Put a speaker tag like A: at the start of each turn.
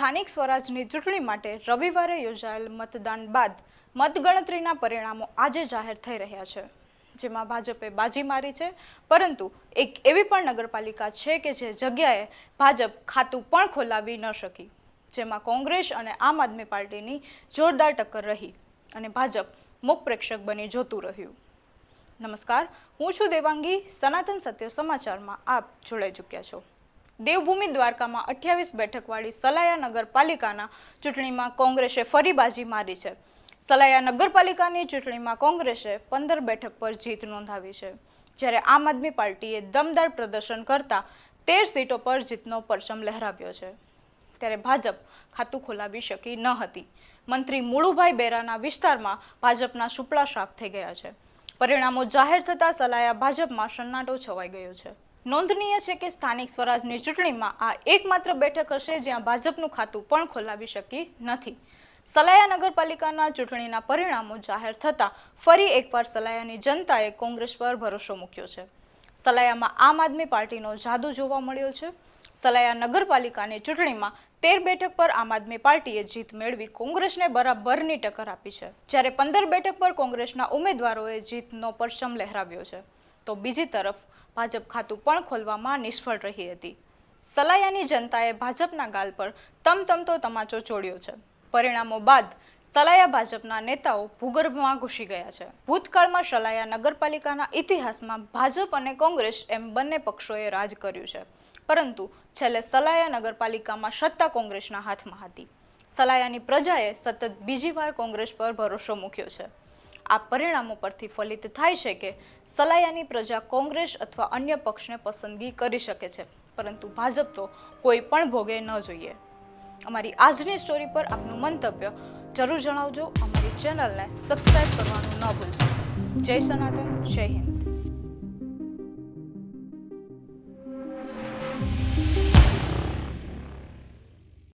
A: સ્થાનિક સ્વરાજની ચૂંટણી માટે રવિવારે યોજાયેલ મતદાન બાદ મતગણતરીના પરિણામો આજે જાહેર થઈ રહ્યા છે. જેમાં ભાજપે બાજી મારી છે, પરંતુ એક એવી પણ નગરપાલિકા છે કે જે જગ્યાએ ભાજપ ખાતું પણ ખોલાવી ન શકી. જેમાં કોંગ્રેસ અને આમ આદમી પાર્ટીની જોરદાર ટક્કર રહી અને ભાજપ મુખ પ્રેક્ષક બની જોતું રહ્યું. નમસ્કાર, હું છું દેવાંગી, સનાતન સત્ય સમાચારમાં આપ જોડાઈ ચૂક્યા છો. દેવભૂમિ દ્વારકામાં અઠ્યાવીસ બેઠકવાળી સલાયા નગરપાલિકાના ચૂંટણીમાં કોંગ્રેસે ફરી બાજી મારી છે. સલાયા નગરપાલિકાની ચૂંટણીમાં કોંગ્રેસે પંદર બેઠક પર જીત નોંધાવી છે. જ્યારે આમ આદમી પાર્ટીએ દમદાર પ્રદર્શન કરતા તેર સીટો પર જીતનો પરચમ લહેરાવ્યો છે. ત્યારે ભાજપ ખાતું ખોલાવી શકી ન હતી. મંત્રી મુળુભાઈ બેરાના વિસ્તારમાં ભાજપના સુપડા સાફ થઈ ગયા છે. પરિણામો જાહેર થતાં સલાયા ભાજપમાં સન્નાટો છવાઈ ગયો છે. નોંધનીય છે કે સ્થાનિક સ્વરાજની ચૂંટણીમાં આ એકમાત્ર બેઠક હશે જ્યાં ભાજપનું ખાતું પણ ખોલાવી શકી નથી. સલાયા નગરપાલિકાના ચૂંટણીના પરિણામો જાહેર થતાં ફરી એકવાર સલાયાની જનતાએ કોંગ્રેસ પર ભરોસો મૂક્યો છે. સલાયામાં આમ આદમી પાર્ટીનો જાદુ જોવા મળ્યો છે. સલાયા નગરપાલિકાની ચૂંટણીમાં તેર બેઠક પર આમ આદમી પાર્ટીએ જીત મેળવી કોંગ્રેસને બરાબરની ટક્કર આપી છે. જ્યારે પંદર બેઠક પર કોંગ્રેસના ઉમેદવારોએ જીતનો પરચમ લહેરાવ્યો છે. તો બીજી તરફ ભાજપ ખાતું પણ ખોલવામાં નિષ્ફળ રહી હતી. સલાયાની જનતાએ ભાજપના ગાલ પર તમતમતો તમાચો ચોડ્યો છે. પરિણામો બાદ સલાયા ભાજપના નેતાઓ ભૂગર્ભમાં ઘૂસી ગયા છે. ભૂતકાળમાં સલાયા નગરપાલિકાના ઇતિહાસમાં ભાજપ અને કોંગ્રેસ એમ બંને પક્ષોએ રાજ કર્યું છે. પરંતુ છેલ્લે સલાયા નગરપાલિકામાં સત્તા કોંગ્રેસના હાથમાં હતી. સલાયાની પ્રજાએ સતત બીજી વાર કોંગ્રેસ પર ભરોસો મૂક્યો છે. આ પરિણામો પરથી ફલિત થાય છે કે સલાયાની પ્રજા કોંગ્રેસ અથવા અન્ય પક્ષને પસંદગી કરી શકે છે. પરંતુ ભાજપ તો કોઈ પણ ભોગે ન જોઈએ. અમારી આજની સ્ટોરી પર આપનું મંતવ્ય જરૂર જણાવજો. અમારી ચેનલને સબસ્ક્રાઈબ કરવાનું ન ભૂલશો. જય સનાતન, જય હિન્દ.